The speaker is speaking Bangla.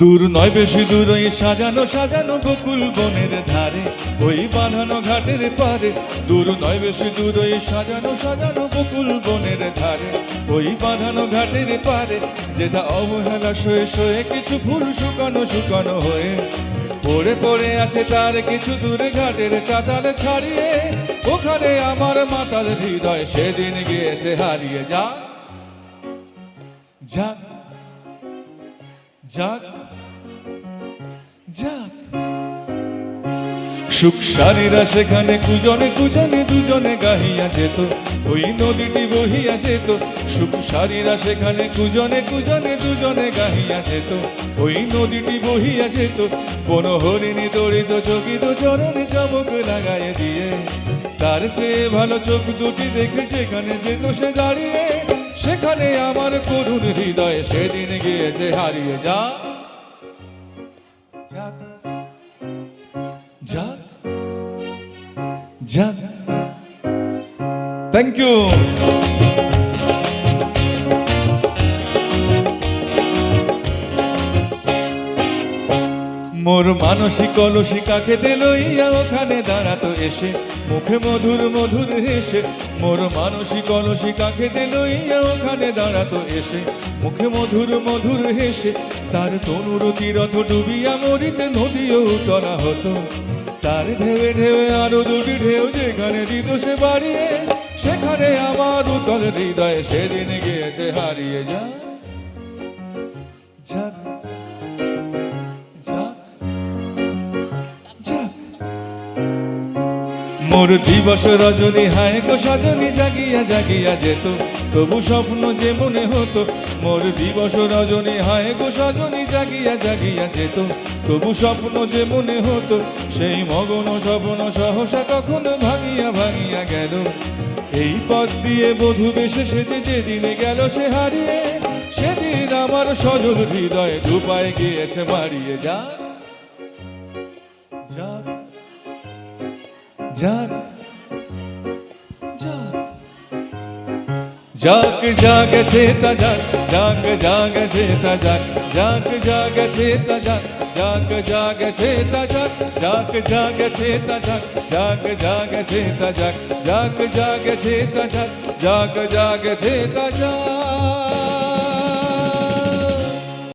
দূর নয় বেশি দূর ওই সাজানো সাজানো বকুল বনের ধারে, ওই বাঁধানো ঘাটের পারে। দূর নয় বেশি দূর ওই সাজানো সাজানো বকুল বনের ধারে, ওই বাঁধানো ঘাটের পারে। যেটা অবহেলা শয়ে শয়ে কিছু ফুল শুকানো শুকানো হয়ে পড়ে পড়ে আছে তার কিছু দূরে ঘাটের চাতাল ছাড়িয়ে। ওখানে আমার মাতাল হৃদয় সেদিন গিয়েছে, হারিয়ে যা যাক যাক সুখ সারীরা সেখানে কুজনে কুজনে দুজনে গাহিয়া যেত, ওই নদীটি বহিয়া যেত। সুখ সারীরা সেখানে কুজনে কুজনে দুজনে গাহিয়া যেত, ওই নদীটি বহিয়া যেত। কোন হরিণী দড়িত চকিত চরণে চমক লাগায় দিয়ে, তার চেয়ে ভালো চোখ দুটি দেখে যেখানে যেত সে দাঁড়িয়ে, সেখানে আমার করুণ হৃদয় সেদিন গিয়েছে, হারিয়ে যা। যাক যাক যাক। থ্যাংক ইউ মোর মানসিক কলসি কাকে লইয়া ওখানে দাঁড়াতো এসে। মুখে মধুর মধুর হেসে, মোর মানসিক কলসি কাকে লইয়া ওখানে দাঁড়াতো এসে। মুখে মধুর মধুর হেসে, তার তনুর তীরথ ডুবিয়া মরিতে নদীও তলা হতো। তার ঢেউে ঢেউে আরও দুটি ঢেউ যেখানে দিত সে বাড়িয়ে, সেখানে আমার উতল হৃদয় সেদিন গিয়েছে, হারিয়ে যা যাক মোর দিবস রজনী হায় গো সজনী, জাগিয়া জাগিয়া যেত। তবু স্বপ্ন যে মনে হতো, মোর দিবস রজনী হায় গো সজনী, জাগিয়া জাগিয়া যেত। তবু স্বপ্ন যে মনে হতো, সেই মগন স্বপ্ন সহসা কখনো ভাঙিয়া ভাঙিয়া গেল। এই পথ দিয়ে বধু বেশে সেজে যেদিনে গেল, সে হারিয়ে সেদিন আমার সজল হৃদয় দুপায় গিয়েছে, মারিয়ে যা। যাক जाग जाग जाग चेता जाग जाग जाग चेता जाग जाग जाग चेता जाग जाग जाग चेता जाग जाग जाग चेता जाग जाग जाग चेता जाग जाग जाग चेता जाग जाग जाग चेता जाग